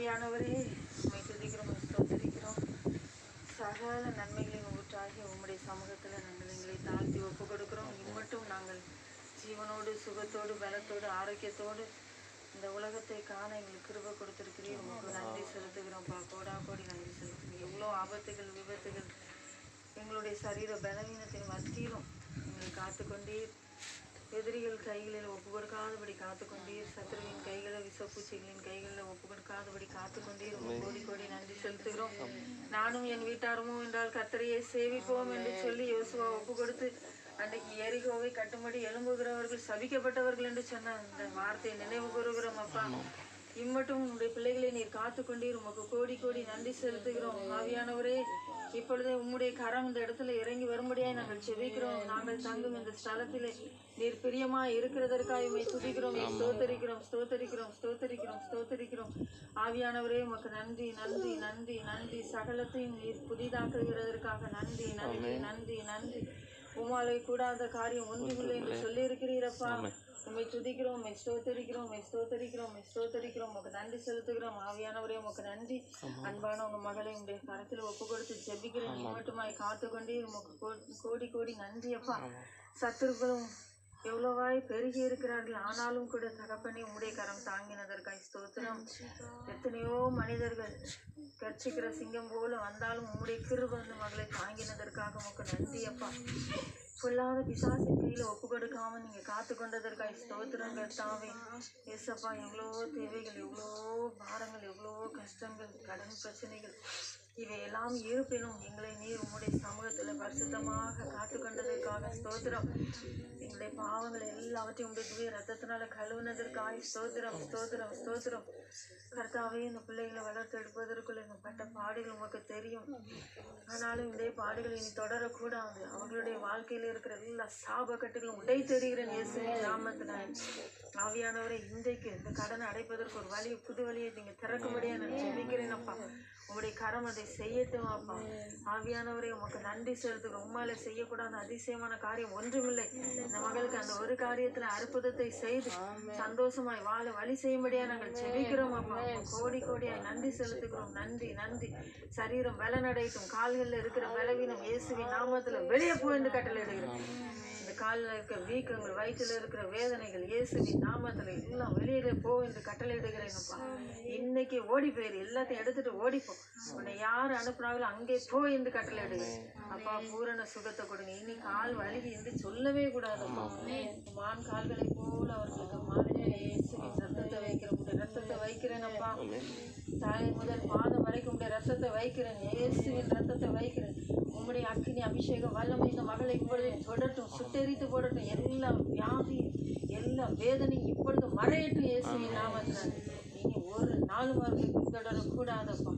ஆவியானவரே உண்மை துதிக்கிறோம் உம்மை சகல நன்மைகளின் ஊற்றாகி உம்முடைய சமூகத்தில் நாங்கள் எங்களை தாழ்த்தி ஒப்பு கொடுக்கிறோம் இம்மட்டும் நாங்கள் ஜீவனோடு சுகத்தோடு பலத்தோடு ஆரோக்கியத்தோடு இந்த உலகத்தை காண எங்களுக்கு கிருப கொடுத்துருக்கிறீர். உங்களுக்கு நன்றி செலுத்துகிறோம்ப்பா கோடா கோடி நன்றி செலுத்துகிறோம். எவ்வளோ ஆபத்துகள் விபத்துகள் எங்களுடைய சரீர பலவீனத்தின் மத்தியிலும் எங்களை காத்துக்கொண்டே எதிரிகள் கைகளில் ஒப்பு கொடுக்காதபடி காத்துக்கொண்டீர். சத்துருவின் கைகளை விசப்பூச்சிகளின் கைகளில் ஒப்பு கொடுக்காதபடி காத்துக்கொண்டீர் கோடி கோடி நன்றி செலுத்துகிறோம். நானும் என் வீட்டாருமோ என்றால் கத்தரையை சேவிப்போம் என்று சொல்லி யோசுவா ஒப்பு கொடுத்து அன்றைக்கு எரிகோவை கட்டும்படி எழும்புகிறவர்கள் சபிக்கப்பட்டவர்கள் என்று சொன்ன அந்த வார்த்தையை நினைவு கூறுகிறோம் அப்பா. இம்மட்டும் உங்களுடைய பிள்ளைகளை நீர் காத்துக்கொண்டீர். உமக்கு கோடி கோடி நன்றி செலுத்துகிறோம். ஆவியானவரே இப்பொழுதே உம்முடைய கரம் இந்த இடத்துல இறங்கி வரும்படியாய் நாங்கள் செபிக்கிறோம். நாங்கள் தங்கும் இந்த ஸ்தலத்திலே நீர் பிரியமா இருக்கிறதற்காக உம்மை துதிக்கிறோம். ஸ்தோத்தரிக்கிறோம் ஸ்தோத்தரிக்கிறோம் ஸ்தோத்தரிக்கிறோம் ஸ்தோத்தரிக்கிறோம். ஆவியானவரே உமக்கு நன்றி நன்றி நன்றி நன்றி. சகலத்தையும் நீர் புதிதாக்குகிறதற்காக நன்றி நன்றி நன்றி நன்றி. உமாலை கூடாத காரியம் ஒன்றுமில்லை என்று சொல்லி இருக்கிறீரப்பா உம்மை துதிக்கிறோம் உம்மை ஸ்தோத்தரிக்கிறோம் உம்மை ஸ்தோத்தரிக்கிறோம் உம்மை ஸ்தோத்தரிக்கிறோம். உமக்கு நன்றி செலுத்துகிறோம். ஆவியானவரே உமக்கு நன்றி. அன்பான உங்க மகளை உங்களுடைய கரத்தில் ஒப்பு கொடுத்து ஜெபிக்கிறேன் மட்டுமாய் காத்துக்கொண்டே உமக்கு கோடி கோடி நன்றி அப்பா சத்துருக்களும் எவ்வளவாய் பெருகி இருக்கிறார்கள். ஆனாலும் கூட தகப்பனே உடைய கரம் தாங்கினதற்காய் ஸ்தோத்திரம். எத்தனையோ மனிதர்கள் கர்ச்சிக்கிற சிங்கம் போல வந்தாலும் உம்முடைய கிருப வந்து மகளை தாங்கினதற்காக உமக்கு நன்றி அப்பா. பொல்லாத பிசாசின் கையில ஒப்பு கொடுக்காம நீங்க காத்து கொண்டதற்காக ஸ்தோத்திரம் கர்த்தாவே. ஏசப்பா எவ்வளோ தேவைகள் எவ்வளோ பாரங்கள் எவ்வளோ கஷ்டங்கள் கடன் பிரச்சனைகள் இவை எல்லாம் இருப்பினும் எங்களை நீர் உம்முடைய சமூகத்தில் பரிசுத்தமாக காத்து கொண்டதற்காக ஸ்தோத்திரம். எங்களுடைய பாவங்களை எல்லாவற்றையும் உங்களுடைய திவ்ய ரத்தத்தினால கழுவுனதற்காய் ஸ்தோத்திரம் ஸ்தோத்திரம் ஸ்தோத்திரம். கர்த்தாவே இந்த பிள்ளைகளை வளர்த்தெடுப்பதற்குள்ள இந்த பட்ட பாடுகள் உமக்கு தெரியும். ஆனாலும் இந்த பாடுகள் இனி தொடரக்கூடாது. அவங்களுடைய வாழ்க்கையில இருக்கிற எல்லா சாப கட்டுகளும் உடை தெரிகிறேன் இயேசுவின் நாமத்தினால். ஆவியானவரை இன்றைக்கு இந்த கடனை அடைப்பதற்கு ஒரு வழி புது வழியை நீங்க திறக்கும்படியா நான் ஜெபிக்கிறேன் அப்பா. உங்களுடைய கரம் அதை செய்யட்டும் அப்பா. ஆவியானவரை உமக்கு நன்றி செலுத்துகிறோம். உம்மால செய்யக்கூடாத அதிசயமான காரியம் ஒன்றுமில்லை. மகளுக்கு அந்த ஒரு காரியத்துல அற்புதத்தை செய்து சந்தோஷமாய் வாழ வழி செய்யும்படியா நாங்கள் ஜெபிக்கிறோம் அப்பா. கோடி கோடியாய் நன்றி செலுத்துகிறோம். நன்றி நன்றி. சரீரம் பலனடையட்டும் கால்கள்ல இருக்கிற பலவீனம் இயேசுவின் நாமத்துல வெளியே போ என்று கட்டளையிடுகிறோம். இந்த காலில் இருக்கிற வீக்கங்கள் வயிற்றில் இருக்கிற வேதனைகள் இயேசுவின் நாமத்துல எல்லாம் வெளியில போ என்று கட்டளையிடுகிறேங்கப்பா இன்னைக்கு ஓடி போயிரு எல்லாத்தையும் எடுத்துட்டு ஓடிப்போ உன்னை யார் அனுப்புனாங்களோ அங்கே போ என்று கட்டளையிடுகிறேன் அப்பா பூரண சுகத்தை கொடுங்க. இனி கால் வலிக்கு என்று சொல்லவே கூடாது மான் கால்களை போல அவர்களுக்கு மாலையில இயேசுவின் ரத்தத்தை வைக்கிறேன் உடைய ரத்தத்தை வைக்கிறேனப்பா தலை முதல் வரைக்கும் உடைய ரத்தத்தை வைக்கிறேன். இயேசுவின் ரத்தத்தை வைக்கிறேன். உங்களுடைய அக்கினி அபிஷேகம் வல்லமை இந்த மகளை இப்பொழுது தொடட்டும் சுட்டெரித்து போடட்டும். எல்லா வியாதி எல்லா வேதனையும் இப்பொழுது மறையட்டும் இயேசுவின் நாமத்தினால் இனி ஒரு நாள் அவர்களை பின்தொடரக்கூடாதப்பா.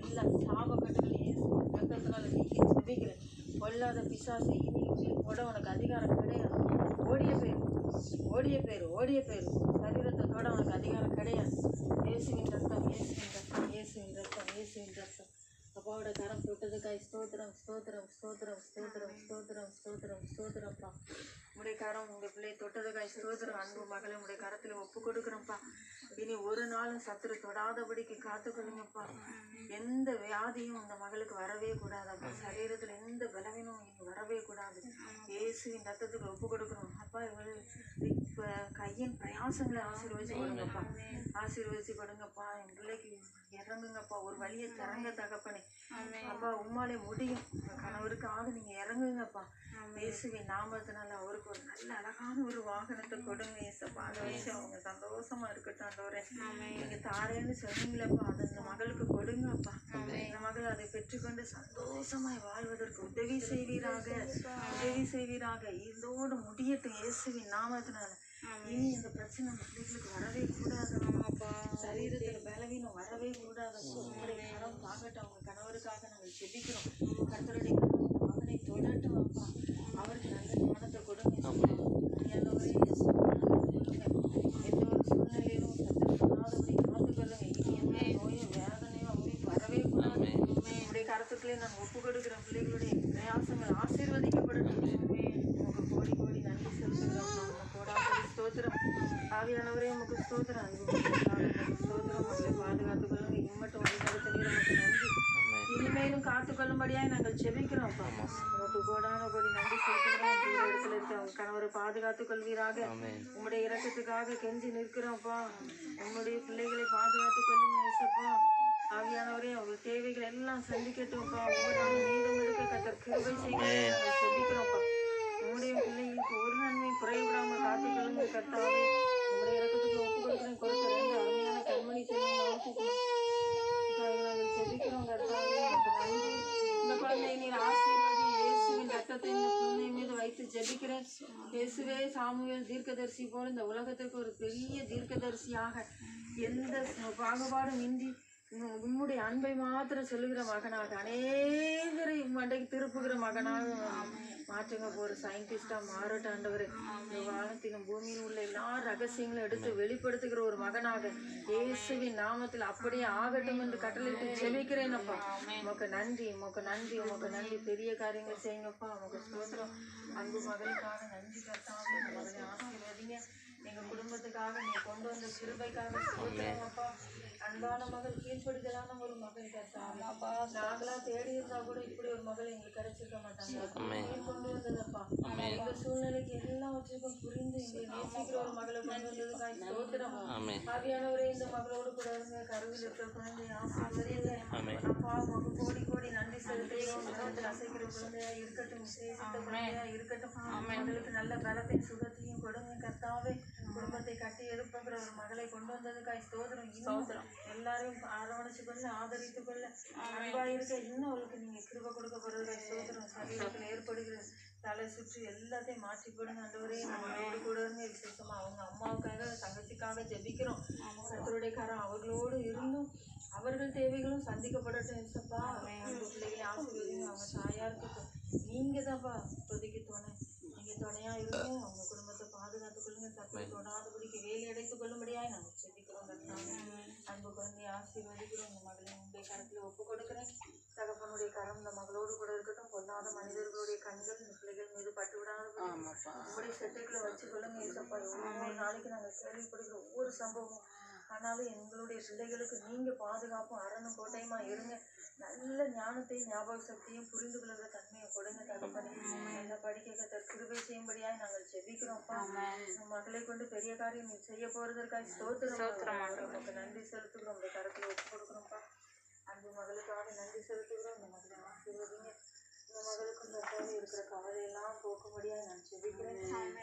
எல்லா சாபக்கட்டுகளும் இயேசுவின் ரத்தத்தினால நீக்கி ஜெபிக்கிறேன் பொல்லாத பிசாசு இனி உயிர் போட உனக்கு அதிகாரம் கிடையாது. ஓடிய பேர் ஓடிய பேர் ஓடிய பேர். சரீரத்தை தொட உனக்கு அதிகாரம் கிடையாது. இயேசுவின் ரத்தம் இயேசுவின் ரத்தம் இயேசுவின் ரத்தம் இயேசுவின் ரத்தம் அப்பாவோட கரம் தொட்டதுக்காய் ஸ்தோத்திரம் ஸ்தோத்திரம் ஸ்தோத்திரம் ஸ்தோத்திரம் ஸ்தோத்திரம் ஸ்தோத்திரம் ஸ்தோத்திரம்ப்பா. உடைய கரம் உங்கள் பிள்ளை தொட்டதுக்காய் ஸ்தோத்திரம். அன்பு மகளை உடைய கரத்தில் ஒப்பு கொடுக்குறோம்ப்பா. இனி ஒரு நாளும் சத்துரு தொடாதபடிக்கு காத்துக்கொள்ளுங்கப்பா. எந்த வியாதியும் இந்த மகளுக்கு வரவே கூடாதப்பா. சரீரத்தில் எந்த பலவீனமும் இனி வரவே கூடாது. இயேசுவின் ரத்தத்துக்கு ஒப்பு கொடுக்குறோம். அப்பா இவள் இப்போ கையின் பிரயாசங்களை ஆசீர்வதிச்சு கொடுங்கப்பா. ஆசீர்வதிச்சு கொடுங்கப்பா. என் பிள்ளைக்கு இறங்குங்கப்பா. ஒரு வழியை திறங்க தகப்பனே. அப்பா உம்மாலே முடியும். கணவருக்காக நீங்க இறங்குங்கப்பா. இயேசுவின் நாமத்தினால அவருக்கு ஒரு நல்ல அழகான ஒரு வாகனத்தை கொடுங்க ஏசப்பா. அதை வச்சு அவங்க சந்தோஷமா இருக்கட்டும் ஆண்டவரே நீங்க தாரேன்னு சொன்னீங்களப்பா. அது இந்த மகளுக்கு கொடுங்கப்பா. இந்த மகள் அதை பெற்றுக்கொண்டு சந்தோஷமாய் வாழ்வதற்கு உதவி செய்வீராக. உதவி செய்வீராக. இதோடு முடியட்டும் இயேசுவின் நாமத்தினால. இனி இந்த பிரச்சனை அந்த பிள்ளைகளுக்கு வரவே கூடாது. சரீரத்தில் பலவீனம் வரவே கூடாது. உங்களுடைய கரம் தாகட்டும் அவங்க கணவருக்காக நாங்கள் செபிக்கிறோம். உங்க மகனை தொடட்டும் அப்பா அவருக்கு நல்ல கருத்துக்களை நான் ஒப்பு கொடுக்கிற பிள்ளைகளுடைய பிரயாசங்கள் ஆசீர்வதிக்கப்படட்டும் உமக்கு கோடி கோடி நன்றி செலுத்துகிறோம் கோடாவது ஸ்தோத்திரம் ஆவியானவரே உமக்கு ஸ்தோத்திரம் ஸ்தோத்திரம் உங்களை பாதுகாத்துக் கொள்ளுங்க இம்மட்டும் உங்கள் கருத்துக்களை நமக்கு நன்றி இனிமேலும் காத்துக்கொள்ளும்படியாக நாங்கள் செபிக்கிறோம் இருக்க உங்க கணவரை பாதுகாத்துக் கொள்வீராக. ஆமென். உம்முடைய இரக்கத்துக்காக கெஞ்சி நிற்கிறோம்ப்பா. உம்முடைய பிள்ளைகளை பாதுகாத்துக் கொள்ளுங்க ஏசப்பா ஆவியானவரே அவங்க தேவைகள் எல்லாம் சந்திக்கட்டும்ப்பா. ஒவ்வொரு நாளும் மீதம் எடுக்க கத்தர் கிருபை உம்முடைய பிள்ளைகளுக்கு ஒரு நன்மை குறைவிடாம காத்துக் கொள்ளுங்க கர்த்தாவே. உம்முடைய இரக்கத்துக்கு ஒப்பு கொடுக்கிறேன். கொடுத்த ரெண்டு அருமையான கண்மணி நாங்கள் செபிக்கிறோம் கர்த்தாவே. நன்றி இந்த குழந்தையை நீர் ஆசீர்வதி இயேசுவின் இந்த குழந்தை மீது வைத்து ஜெபிக்கிறேன் இயேசுவே சாமுவேல் தீர்க்கதரிசி போல இந்த உலகத்திற்கு ஒரு பெரிய தீர்க்கதரிசியாக எந்த பாகுபாடும் இன்றி உம்முடைய அன்பை மாத்திரம் சொல்லுகிற மகனாக அநேகரை மண்டைக்கு திருப்புகிற மகனாக மாற்றுங்க ஒரு சயின்டிஸ்டா மாறட்ட ஆண்டவரே. இந்த வானத்திலும் பூமியில் உள்ள எல்லா ரகசியங்களும் எடுத்து வெளிப்படுத்துகிற ஒரு மகனாக இயேசுவின் நாமத்தில் அப்படியே ஆகட்டும் என்று கட்டளையிட்டு ஜெபிக்கிறேன் அப்பா உமக்கு நன்றி உமக்கு நன்றி உமக்கு நன்றி. பெரிய காரியங்கள் செய்யுங்கப்பா. உமக்கு ஸ்தோத்திரம். அன்பு மகளுக்காக நன்றி கர்த்தாவே. மகளை ஆசீர்வதிங்க. எங்க குடும்பத்துக்காக நீங்க கொண்டு வந்த கிருபைக்காக அன்பான மகள் கீழ்ப்படுதலான ஒரு மகள் கர்த்தாவே நாங்களா தேடி இருந்தா கூட இப்படி ஒரு மகள் எங்களுக்கு கிடைச்சிருக்க மாட்டாங்க. கொண்டு வந்ததப்பா. சூழ்நிலைக்கு எல்லாவற்றுக்கும் புரிந்து எங்களை நேசிக்கிற ஒரு மகளை கொண்டு வந்ததுக்காக ஆவியானவரே இந்த மகளோடு கூட இருங்க கருவில் இருக்கிற அப்பா உமக்கு கோடி கோடி நன்றி உலகத்தில் அசைக்கிற குழந்தையா இருக்கட்டும் விசேஷித்த குழந்தையா இருக்கட்டும். மகளுக்கு நல்ல பலத்தையும் சுகத்தையும் கொடுங்க கர்த்தாவே. குடும்பத்தை கட்டி எழுப்புகிற ஒரு மகளை கொண்டு வந்ததுக்காய் ஸ்தோத்திரம். இன்னும் எல்லாரையும் அரவணைச்சு கொள்ள ஆதரித்து கொள்ள அன்பா இருக்க இன்னும் அவளுக்கு நீங்க கிருப கொடுக்க போறதுக்காய் ஸ்தோத்திரம். சரீரத்தில் ஏற்படுகிற தலை சுற்றி எல்லாத்தையும் மாற்றி போடுங்க ஆண்டவரே. நம்மளோடு கூட இருங்க விசேஷமா அவங்க அம்மாவுக்காக தங்கச்சிக்காக ஜெபிக்கிறோம். கர்த்தருடைய காரம் அவர்களோடு இருந்தும் அவர்கள் தேவைகளும் சந்திக்கப்படட்டும் ஏசப்பா. அந்த பிள்ளைகளை ஆசீர்வதிங்க அவங்க தாயாருக்கு நீங்க தான்ப்பா இப்போதைக்கு துணை. நீங்க துணையா இருங்க அவங்க குடும்பத்தை பாதுகாத்துக் கொள்ளுங்க சத்தத்தை தொடாதபடிக்கு வேலை அடைத்துக் கொள்ளும்படியாய் நாங்கள் செபிக்கிறோம் கர்த்தாவே அன்பு குழந்தையை ஆசீர்வதிக்கிறோம் இந்த மகளை உங்களுடைய கரத்தில் ஒப்பு கொடுக்கிறேன் தகப்பனுடைய கரம் இந்த மகளோடு கூட இருக்கட்டும் பொல்லாத மனிதர்களுடைய கண்கள் இந்த பிள்ளைகள் மீது பட்டு விடாத உங்களுடைய செட்டுக்களை வச்சு கொள்ளுங்க ஏசப்பா. ஒவ்வொரு நாளைக்கு நாங்கள் கேள்விப்படுகிற ஒவ்வொரு சம்பவமும். ஆனாலும் எங்களுடைய பிள்ளைகளுக்கு நீங்க பாதுகாப்பும் அரணும் கோட்டையுமா இருங்க. நல்ல ஞானத்தையும் ஞாபக சக்தியும் புரிந்து கொள்கிற தன்மையை கொடுங்க தகப்பனே. நல்ல படிக்க கத்த கிருபை செய்யும்படியாய் நாங்கள் செபிக்கிறோம்ப்பா உம் மகளை கொண்டு பெரிய காரியம் செய்ய போறதற்காக ஸ்தோத்திரம். உமக்கு நன்றி செலுத்துகிறோம். உங்க கரத்துல ஒப்பு கொடுக்குறோம்ப்பா. அன்பு மகளுக்காக நன்றி செலுத்துகிறோம். இந்த மகளை ஆசீர்வதிங்க. இந்த மகளுக்கு இந்த தேவை இருக்கிற கவலையெல்லாம் போக்கும்படியா நான் செபிக்கிறேன்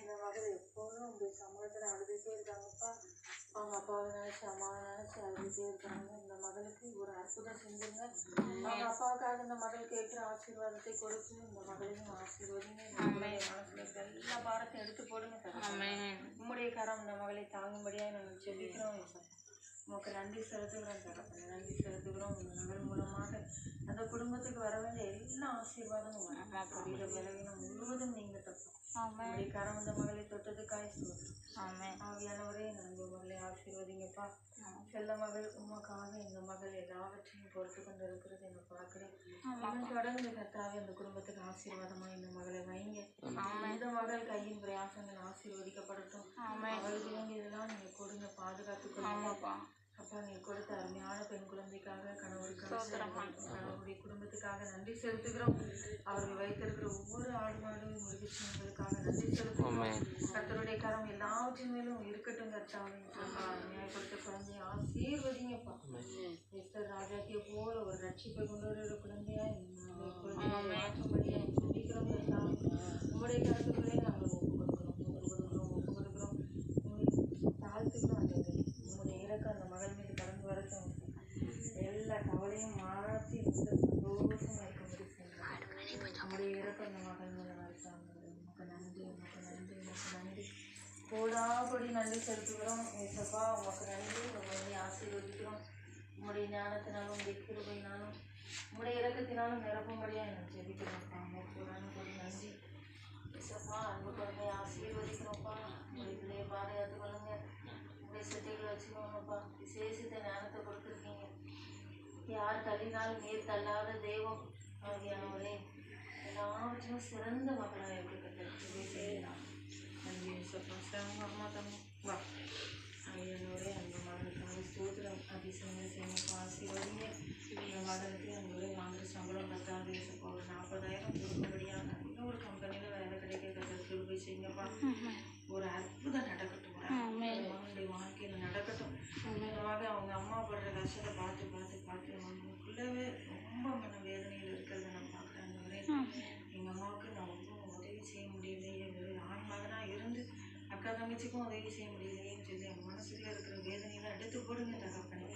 இந்த மகள் எப்போதும் உங்களுடைய சமூகத்துல அழுதுட்டே இருக்காங்கப்பா. அவங்க அப்பாவை நினைச்சு அம்மாவை நினைச்சு அழுதுட்டே இருக்காங்க. இந்த மகளுக்கு ஒரு அற்புதம் செஞ்சுங்க அவங்க அப்பாவுக்காக இந்த மகள் கேட்கிற ஆசீர்வாதத்தை கொடுத்து இந்த மகளையும் ஆசீர்வதிங்க எல்லா பாரத்தையும் எடுத்து போடுங்க. உம்முடைய கரம் இந்த மகளை தாங்கும்படியா நாங்கள் செபிக்கிறோம். உமக்கு நன்றி செலுத்துகிறோம் தகப்பனே நன்றி செலுத்துகிறோம். இந்த மகள் மூலமாக. அந்த குடும்பத்துக்கு வர வேண்டிய எல்லா ஆசீர்வாதமும் வரும். பலவீனம் முழுவதும் நீங்க தப்போம். கரம் இந்த மகளை தொட்டதுக்காய் சொல்றோம் ஆவியானவரே நம்ப மகளை ஆசீர்வதிங்கப்பா. செல்ல மகள் உமக்காக இந்த மகள் எல்லாவற்றையும் பொறுத்து கொண்டு இருக்கிறது என்ன பார்க்கிறேன் தொடர்ந்து கத்தாவே அந்த குடும்பத்துக்கு ஆசீர்வாதமா இந்த மகளை வைங்க இந்த மகள் கையின் பிரயாசங்கள் ஆசீர்வதிக்கப்படட்டும். அவளுக்கு வேண்டியதெல்லாம் நீங்க கொடுங்க பாதுகாத்து அப்பா நீ கொடுத்த அருமையான பெண் குழந்தைக்காக கணவருக்காக கணவருடைய குடும்பத்துக்காக நன்றி செலுத்துகிறோம். அவர்கள் வைத்திருக்கிற ஒவ்வொரு ஆடு மாடு முருகேசங்களுக்காக நன்றி செலுத்துகிறோம். கர்த்தருடைய கரம் எல்லாவற்றின் மேலும் இருக்கட்டும் கர்த்தாவே அப்பா, அருமையாய் கொடுத்த குழந்தைய ஆசீர்வதிங்கப்பா எஸ்தர் ராஜாத்திய போல ஒரு ரட்சிப்பை கொண்டு வருகிற குழந்தையா இந்த குழந்தையை மாற்றும்படியா ஜெபிக்கிறோம் கர்த்தாவே உங்களுடைய கருத்துக்களே நாங்கள் ஒப்பு கொடுக்கிறோம் ஒப்பு கொடுக்கிறோம் ஒப்பு கொடுக்கிறோம் உங்களை தாழ்த்துக்கிறோம் அந்த உங்களுடைய இறக்கம் அந்த மகள் மீது கடந்து வரட்டும் எல்லா கவலையும் மாற்றி இந்த சந்தோஷமா இருக்கும்படி செய்யுங்க. உங்களுடைய இறக்கம் அந்த மகள் மீது வரட்டும் உமக்கு நன்றி உமக்கு நன்றி உமக்கு நன்றி கோடாபடி நன்றி செலுத்துகிறோம் ஏசப்பா உமக்கு நன்றி. உங்களை ஆசீர்வதிக்கிறோம். உங்களுடைய ஞானத்தினாலும் உங்களுடைய கிருபையினாலும் உங்களுடைய இறக்கத்தினாலும் நிரப்பும்படியாக எனக்கு ஜெபிக்கிறோம்ப்பா உமக்கு கோடி நன்றி ஏசப்பா அன்பு குழந்தைய ஆசீர்வதிக்கிறோம்ப்பா. உங்களுடைய பிள்ளைய பாதுகாத்து கொள்ளுங்க. உங்களுடைய சிட்டைகளை வச்சுக்கோங்கப்பா. விசேஷித்த ஞானத்தை கொடுத்துருக்கீங்க. யார் தள்ளினாலும் நீர் தள்ளாத தெய்வம் ஆகியானவரே எல்லாவற்றிலும் சிறந்த மகளாக இருக்கட்டும் செய்யலாம் నమస్కారం వర్మతం వా ஐயனோரே அந்த மாதத்துக்கான ஸ்தோத்திரம் அதிசயங்கள் சேமிப்பு ஆசீர்வதிங்க இந்த மாதத்துக்கு எங்களுடைய மாத சம்பளம் பத்தாவது ஒரு நாற்பதாயிரம் கொடுக்கும்படியாக இன்னொரு கம்பெனியில் வேலை கிடைக்க கதை திருப்பி செய்யுங்கப்பா ஒரு அற்புதம் நடக்கட்டும் தங்கச்சிக்கும் உதவி செய்ய முடியலையேன்னு சொல்லி அவங்க மனசுக்குள்ள இருக்கிற வேதனையில எடுத்து போடுங்க தகப்பனே.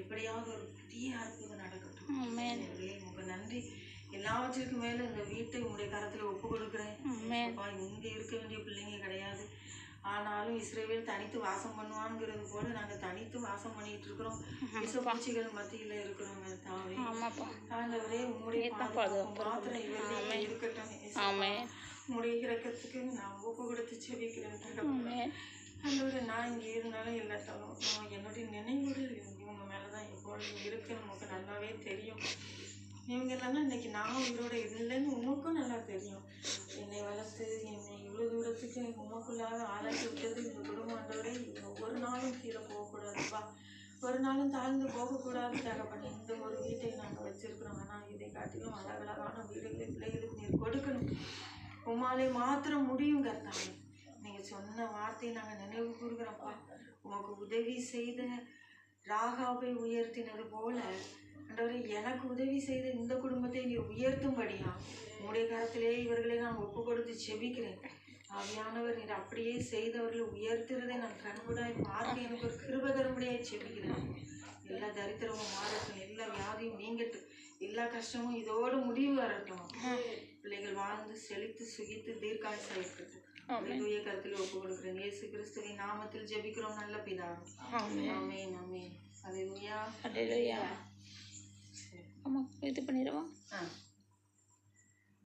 எப்படியாவது ஒரு பெரிய அற்புதம் நடக்கட்டும். உமக்கு நன்றி. எல்லாவற்றிற்கும் மேல இந்த வீட்டை உங்களுடைய கரத்துல ஒப்பு கொடுக்குறேன். இங்க இருக்க வேண்டிய பிள்ளைங்க கிடையாது. ஆனாலும் இஸ்ரேவேல் தனித்து வாசம் பண்ணுவாங்கிறது போல நாங்க தனித்து வாசம் பண்ணிட்டு இருக்கிறோம். விஷப்பூச்சிகள் மத்தியில இருக்கிறோங்க தாவே. ஆண்டவரே உங்களுடைய மாத்திரம் இவர்களே இருக்கட்டும் இறக்கத்துக்கு நான் ஒப்பு கொடுத்து தகப்பனே. ஆமென் ஆண்டவரே நான் இங்கே இருந்தாலும் இல்லாட்டாலும் நான் என்னுடைய நினைவுகள் இவங்க மேலே தான் எப்பொழுதும் இருக்கு நமக்கு நல்லாவே தெரியும். இவங்க இல்லைன்னா இன்னைக்கு நான் உயிரோட இல்லைன்னு உனக்கும் நல்லா தெரியும். என்னை வளர்த்து என்னை இவ்வளோ தூரத்துக்கு உமக்குள்ளாக ஆளாக்கி விட்டது இந்த இவங்க ஒரு நாளும் கீழே போகக்கூடாதுப்பா. ஒரு நாளும் தாழ்ந்து போகக்கூடாது தகப்பனே இந்த ஒரு வீட்டை நாங்கள் வச்சிருக்கிறோம். ஆனால் இதை காட்டிலும் அழகழகான வீடுகளை பிள்ளைகளுக்கு உமாலே மாத்திரம் முடியும் கர்த்தாவே நீங்க சொன்ன வார்த்தையை நாங்கள் நினைவு கூறுகிறோம்ப்பா. உமக்கு உதவி செய்த ராகாவை உயர்த்தினது போல ஆண்டவரே எனக்கு உதவி செய்த இந்த குடும்பத்தை நீ உயர்த்தும்படியா? உங்களுடைய காலத்திலேயே இவர்களை நான் ஒப்பு கொடுத்து செபிக்கிறேன். ஆவியானவர் நீர் அப்படியே செய்தவர்களை உயர்த்துறதை நான் கண்கூடாய் பார்த்து எனக்கு ஒரு கிருப செபிக்கிறேன். எல்லா தரித்திரமும் மாறட்டும் எல்லா வியாதியும் நீங்கட்டும். எல்லா கஷ்டமும் இதோடு முடிவு வரட்டும். பிள்ளைகள் வாழ்ந்து செழித்து சுகித்து தீர்க்காயசாயிட்டு தூய கருத்தில் ஒப்பு கொடுக்கிறேன். இயேசு கிறிஸ்துவின் நாமத்தில் ஜெபிக்கிறோம் நல்ல பிதா. ஆமென். ஆமென் ஆமென். அல்லேலூயா அல்லேலூயா சரி ஆமா இது பண்ணிடுவா ஆ.